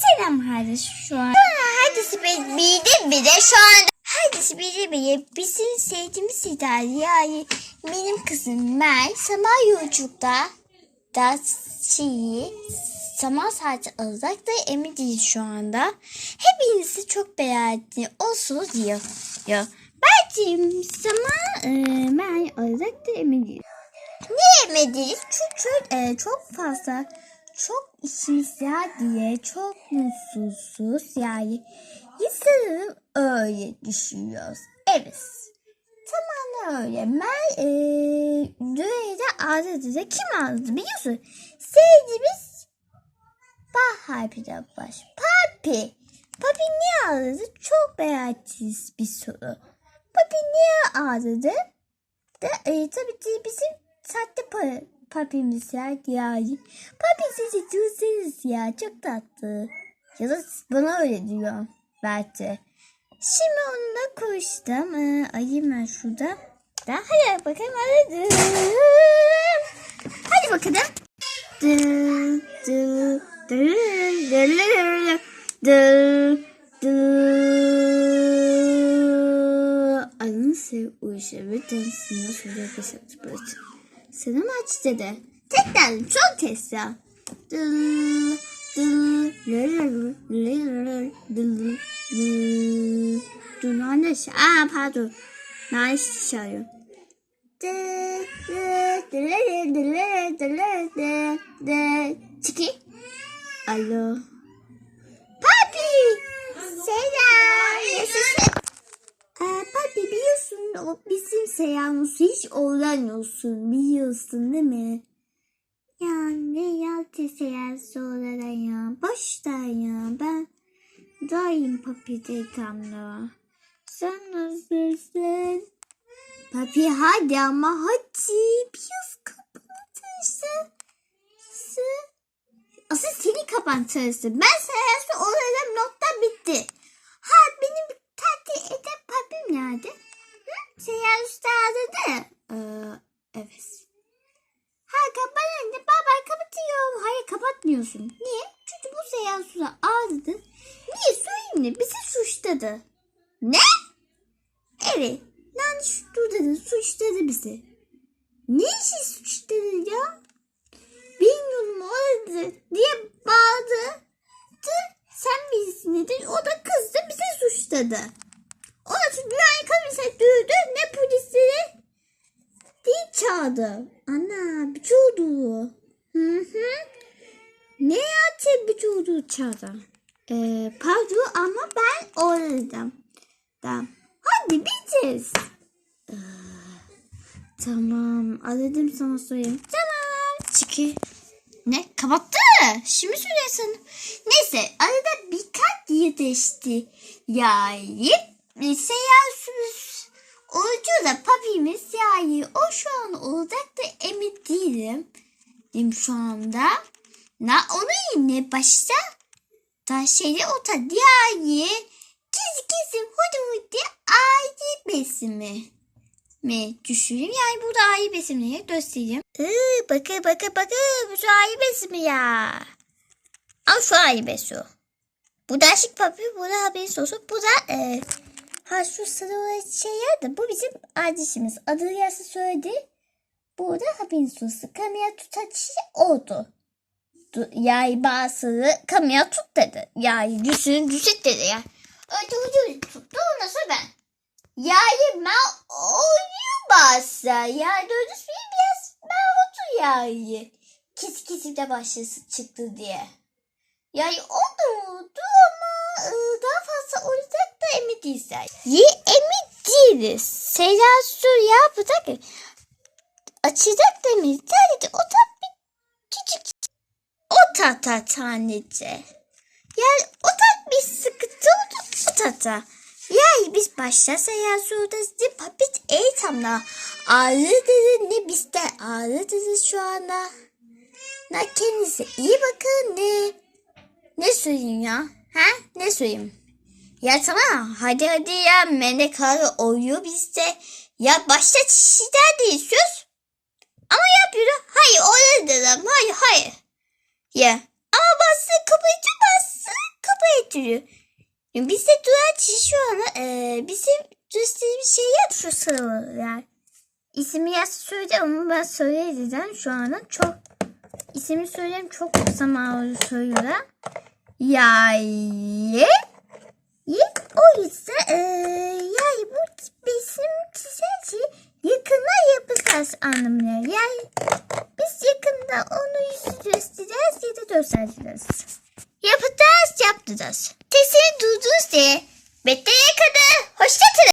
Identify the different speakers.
Speaker 1: Selam Hadis şu an.
Speaker 2: Hadis bildi bir de şu anda
Speaker 1: Hadis biri biri bizim sevdiğimiz Sidar yani benim kızım Mel sabah yolculukta da şeyi zaman saati alacak da emin değil şu anda. Hepinizi çok beğendi. Olsun diyor. diyor. Belki zaman e, Mel alacak da emin değil.
Speaker 2: ne yemediniz?
Speaker 1: Çünkü e, çok fazla çok işimiz var diye çok mutsuzuz yani insanın öyle düşünüyoruz. Evet. Tamam öyle. Ben e, düğünde ağzıdı kim ağzıdı biliyorsun? Sevdiğimiz bah harfinden baş. Papi. Papi niye ağladı? Çok beğendiğiniz bir soru. Papi niye ağladı? Da, e, tabii ki bizim sahte pa papimiz ya yani. Papi sizi diyorsunuz ya çok tatlı. Ya da bana öyle diyor belki. Şimdi onunla konuştum. Ee, ayım ben şurada. Da hadi bakalım hadi. Hadi bakalım. Dı, dı, dı, dı, dı, dı. Anısı uyuşu ve dansını şöyle yapışık bırakın. Selam aç dedi. Tekrar çok test ya. Dıl, dıl, lırır, lırır, dıl, dıl. Dur nerede? Aa pardon. Nerede çalıyor? Çiki. Alo. Papi. Selam. Nasılsın? Ee, papi biliyorsun o bizim seyahatımız hiç öğrenmiyorsun biliyorsun değil mi? Ya ne yaptı seyahat sonra ya? Boşta ya ben daim papi dekamda. Sen nasılsın? Papi hadi ama hadi biraz kapatırsa. Asıl seni kapatırsın. Ben seyahatte öğrenim nokta bitti. Ha benim tatil eden papim nerede? Hı? Seyahat üstadı da. Ee, evet. Ha kapanınca baba kapatıyorum. Hayır kapatmıyorsun. Niye? Çünkü bu seyahat suda. Niye söyleyeyim de bizi suçladı. Ne? Evet. Yanlış suçladı. Suçladı bizi. Ne işi suçladı ya? Bilmiyorum orada diye bağırdı. Sen bilirsin dedi. O da kızdı bize suçladı. O da güvenlik kamerasına dövdü. Ne polisleri değil çağırdı. Ana bir şey. Hı hı. Oldu çağırdı. Ee, pardon ama ben oradaydım. Tamam. Hadi bitiriz. Ee, tamam. Aradım sana söyleyeyim. Tamam. Çıkı. Ne? Kapattı. Şimdi söylesin. Neyse arada birkaç geçti. Yani seyahat Olucu da papimiz yani o şu an olacak da emin değilim. Değilim şu anda. Na onu yine başta da şeyde o da yani gizli gizli hudu hudu aile besimi mi düşüneyim. Yani burada aile besimini göstereyim. Iı, bakın bakın bakın bu aile besimi ya. Al şu aile besi. Bu da şık papi, bu da haberin sosu. Bu da e, ha şu sarı şey ya da bu bizim adresimiz. Adı yazı söyledi. Bu da haberin sosu. Kamera tutaçı oldu. Yani bazıları kamera tut dedi. Yani düşün düşük dedi ya. Öyle öyle tuttu ondan sonra ben. Yani ben oynuyorum bazı. Yani öyle söyleyeyim biraz ben otur yani. Kes kesimde başlısı çıktı diye. Yani da oldu ama e, daha fazla olacak da emin değilsen. Ye emin değiliz. Seyran sur yapacak. Açacak demeyiz. Sadece o bir küçük o tata taneci. Yani o da bir sıkıntı oldu o tata. Yani biz başta seyahat sordası papit eğitimle ağrı dedi ne bizde ağrı dedi şu anda. Ne kendinize iyi bakın ne. Ne söyleyeyim ya? Ha? Ne söyleyeyim? Ya tamam hadi hadi ya melek ağrı oyuyor bizde. Ya başta çişiden değil söz. Şu an e, bizim gösterdiğimiz şey yap şu sıralar. İsmi yaz söyle ama ben söyleyeceğim şu anda çok ismi söyleyeyim çok zaman söylüyorum. Yay. O yüzden e, yani bu bizim çizeci yakına yapacağız anlamına. Yani biz yakında onu yüz göstereceğiz ya da göstereceğiz. Yapacağız yapacağız. Sesini duydunuz diye. Bekleye kadar hoşçakalın.